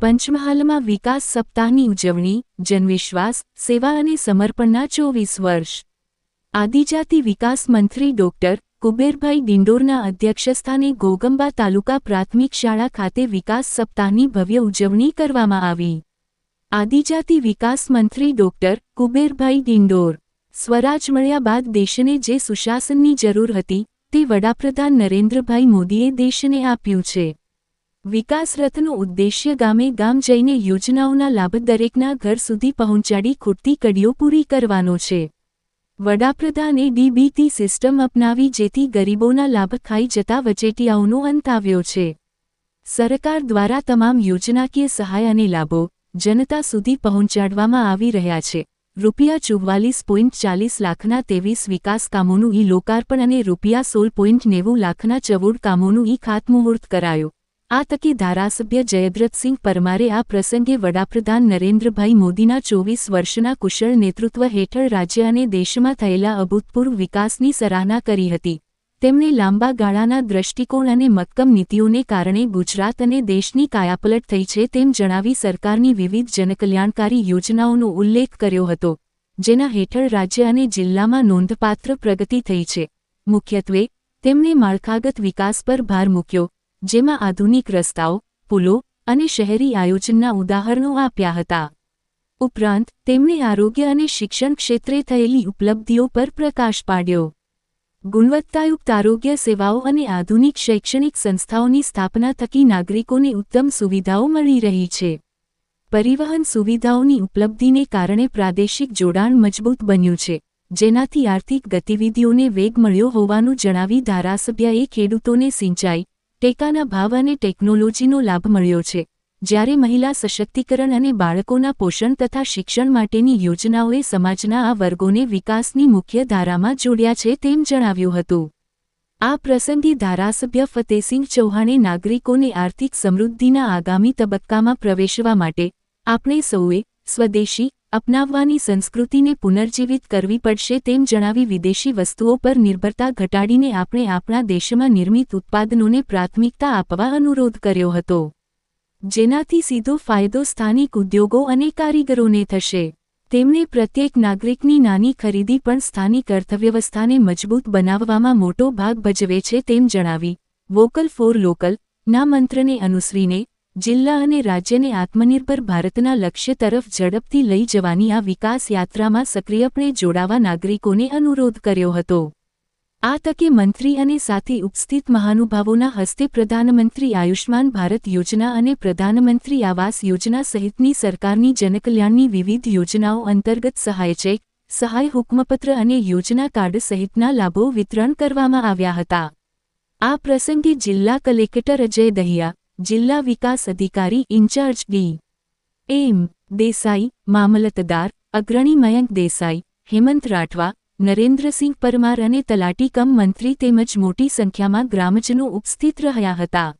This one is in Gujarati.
પંચમહાલમાં વિકાસ સપ્તાહની ઉજવણી, જનવિશ્વાસ, સેવા અને સમર્પણના ચોવીસ વર્ષ. આદિજાતિ વિકાસ મંત્રી ડોક્ટર કુબેરભાઈ ડિંડોરના અધ્યક્ષસ્થાને ગોગંબા તાલુકા પ્રાથમિક શાળા ખાતે વિકાસ સપ્તાહની ભવ્ય ઉજવણી કરવામાં આવી. આદિજાતિ વિકાસ મંત્રી ડોક્ટર કુબેરભાઈ ડિંડોર સ્વરાજ મળ્યા બાદ દેશને જે સુશાસનની જરૂર હતી, તે વડાપ્રધાન નરેન્દ્રભાઈ મોદીએ દેશને આપ્યું છે. વિકાસ ઉદ્દેશ્ય ગામે ગામ જઈને યોજનાઓના લાભ દરેકના ઘર સુધી પહોંચાડી ખૂટતી કડીઓ પૂરી કરવાનો છે. વડાપ્રધાને ડીબીટી સિસ્ટમ અપનાવી જેથી ગરીબોના લાભ ખાઈ જતા વચેટિયાઓનો અંત આવ્યો છે. સરકાર દ્વારા તમામ યોજનાકીય સહાય અને લાભો જનતા સુધી પહોંચાડવામાં આવી રહ્યા છે. રૂપિયા ચુવ્વાલીસ પોઈન્ટ ચાલીસ લાખના તેવીસ વિકાસ કામોનું ઈ લોકાર્પણ અને રૂપિયા સોળ પોઈન્ટ નેવું લાખના ચવોડ કામોનું ઈ ખાતમુહૂર્ત કરાયો. આ તકે ધારાસભ્ય જયદ્રથસિંહ પરમારે આ પ્રસંગે વડાપ્રધાન નરેન્દ્રભાઈ મોદીના ચોવીસ વર્ષના કુશળ નેતૃત્વ હેઠળ રાજ્ય અને દેશમાં થયેલા અભૂતપૂર્વ વિકાસની સરાહના કરી હતી. તેમણે લાંબા ગાળાના દ્રષ્ટિકોણ અને મક્કમ નીતિઓને કારણે ગુજરાત અને દેશની કાયાપલટ થઈ છે તેમ જણાવી સરકારની વિવિધ જનકલ્યાણકારી યોજનાઓનો ઉલ્લેખ કર્યો હતો, જેના હેઠળ રાજ્ય અને જિલ્લામાં નોંધપાત્ર પ્રગતિ થઈ છે. મુખ્યત્વે, તેમણે માળખાગત વિકાસ પર ભાર મૂક્યો જેમાં આધુનિક રસ્તાઓ, પુલો અને શહેરી આયોજનના ઉદાહરણો આપ્યા હતા. ઉપરાંત, તેમણે આરોગ્ય અને શિક્ષણ ક્ષેત્રે થયેલી ઉપલબ્ધિઓ પર પ્રકાશ પાડ્યો. ગુણવત્તાયુક્ત આરોગ્ય સેવાઓ અને આધુનિક શૈક્ષણિક સંસ્થાઓની સ્થાપના થકી નાગરિકોને ઉત્તમ સુવિધાઓ મળી રહી છે. પરિવહન સુવિધાઓની ઉપલબ્ધિને કારણે પ્રાદેશિક જોડાણ મજબૂત બન્યું છે, જેનાથી આર્થિક ગતિવિધિઓને વેગ મળ્યો હોવાનું જણાવી ધારાસભ્યએ ખેડૂતોને સિંચાઈ ટેકાના ભાવ અને ટેકનોલોજીનો લાભ મળ્યો છે. જ્યારે મહિલા સશક્તિકરણ અને બાળકોના પોષણ તથા શિક્ષણ માટેની યોજનાઓએ સમાજના આ વર્ગોને વિકાસની મુખ્ય ધારામાં જોડ્યા છે તેમ જણાવ્યું હતું. આ પ્રસંગે ધારાસભ્ય ફતેહસિંહ ચૌહાણે નાગરિકોને આર્થિક સમૃદ્ધિના આગામી તબક્કામાં પ્રવેશવા માટે આપણે સૌએ સ્વદેશી અપનાવવાની સંસ્કૃતિને પુનર્જીવિત કરવી પડશે તેમ જણાવી વિદેશી વસ્તુઓ પર નિર્ભરતા ઘટાડીને આપણે આપણા દેશમાં નિર્મિત ઉત્પાદનોને પ્રાથમિકતા આપવા અનુરોધ કર્યો હતો. જેનાથી સીધો ફાયદો સ્થાનિક ઉદ્યોગો અને કારીગરોને થશે. તેમણે પ્રત્યેક નાગરિકની નાની ખરીદી પણ સ્થાનિક અર્થવ્યવસ્થાને મજબૂત બનાવવામાં મોટો ભાગ ભજવે છે તેમ જણાવી, વોકલ ફોર લોકલ ના મંત્રને અનુસરીને જિલ્લા અને રાજ્યને આત્મનિર્ભર ભારતના લક્ષ્ય તરફ ઝડપથી લઈ જવાની આ વિકાસ યાત્રામાં સક્રિયપણે જોડાવા નાગરિકોને અનુરોધ કર્યો હતો. આ તકે મંત્રી અને સાથે ઉપસ્થિત મહાનુભાવોના હસ્તે પ્રધાનમંત્રી આયુષ્માન ભારત યોજના અને પ્રધાનમંત્રી આવાસ યોજના સહિતની સરકારની જનકલ્યાણની વિવિધ યોજનાઓ અંતર્ગત સહાય ચેક, સહાય હુકમપત્ર અને યોજના કાર્ડ સહિતના લાભો વિતરણ કરવામાં આવ્યા હતા. આ પ્રસંગે જિલ્લા કલેક્ટર અજય દહિયા જિલ્લા વિકાસ અધિકારી in charge D. M. Desai, મામલતદાર, અગ્રણી મયંક દેસાઈ, હેમંત રાઠવા, નરેન્દ્રસિંહ પરમાર અને તલાટીકમ મંત્રી તેમજ મોટી સંખ્યામાં ગ્રામજનો ઉપસ્થિત રહ્યા હતા.